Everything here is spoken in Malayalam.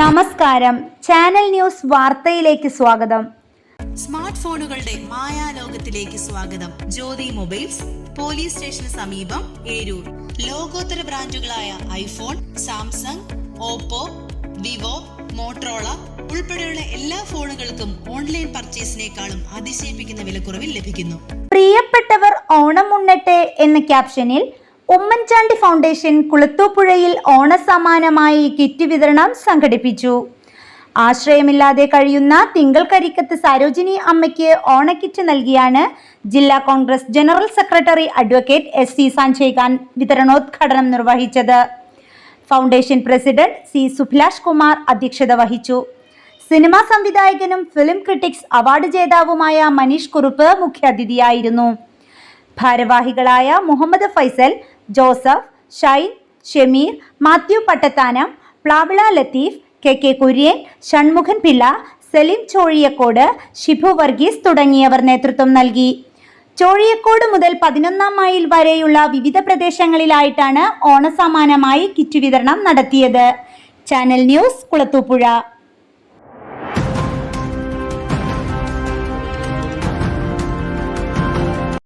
നമസ്കാരം. ചാനൽ ന്യൂസ് വാർത്തയിലേക്ക് സ്വാഗതം. സ്മാർട്ട് ഫോണുകളുടെ മായാലോകത്തിലേക്ക് സ്വാഗതം. ജ്യോതി മൊബൈൽസ് പോലീസ് സ്റ്റേഷന് സമീപം ഏരൂർ. ലോകോത്തര ബ്രാൻഡുകളായ iPhone Samsung Oppo Vivo Motorola ഉൾപ്പെടെയുള്ള എല്ലാ ഫോണുകൾക്കും ഓൺലൈൻ പർച്ചേസിനേക്കാളും അതിശയിപ്പിക്കുന്ന വിലക്കുറവിൽ ലഭിക്കുന്നു. പ്രിയപ്പെട്ടവർ ഓണം ഉണ്ണട്ടെ എന്ന ക്യാപ്ഷനിൽ ഉമ്മൻചാണ്ടി ഫൗണ്ടേഷൻ കുളത്തൂപ്പുഴയിൽ ഓണസമാനമായി കിറ്റ് വിതരണം സംഘടിപ്പിച്ചു. ആശ്രയമില്ലാതെ കഴിയുന്ന തിങ്കൾക്കരിക്കത്ത് സരോജിനി അമ്മയ്ക്ക് ഓണക്കിറ്റ് നൽകിയാണ് ജില്ലാ Congress general secretary advocate S C Sanjay വിതരണോദ്ഘാടനം നിർവഹിച്ചത്. Foundation president C Subhilash Kumar അധ്യക്ഷത വഹിച്ചു. സിനിമാ സംവിധായകനും ഫിലിം ക്രിട്ടിക്സ് അവാർഡ് ജേതാവുമായ മനീഷ് കുറുപ്പ് മുഖ്യാതിഥിയായിരുന്നു. ഭാരവാഹികളായ മുഹമ്മദ് ഫൈസൽ ജോസഫ് ഷൈൻ ഷമീർ മാത്യു പട്ടത്താനം പ്ലാവിള ലത്തീഫ് കെ കെ കുര്യൻ ഷൺമുഖൻ പിള്ള സലീം ചോഴിയക്കോട് ഷിബു വർഗീസ് തുടങ്ങിയവർ നേതൃത്വം നൽകി. ചോഴിയക്കോട് മുതൽ പതിനൊന്നാം മൈൽ വരെയുള്ള വിവിധ പ്രദേശങ്ങളിലായിട്ടാണ് ഓണസമാനമായി കിറ്റ് വിതരണം നടത്തിയത്. Channel news Kulathupuzha.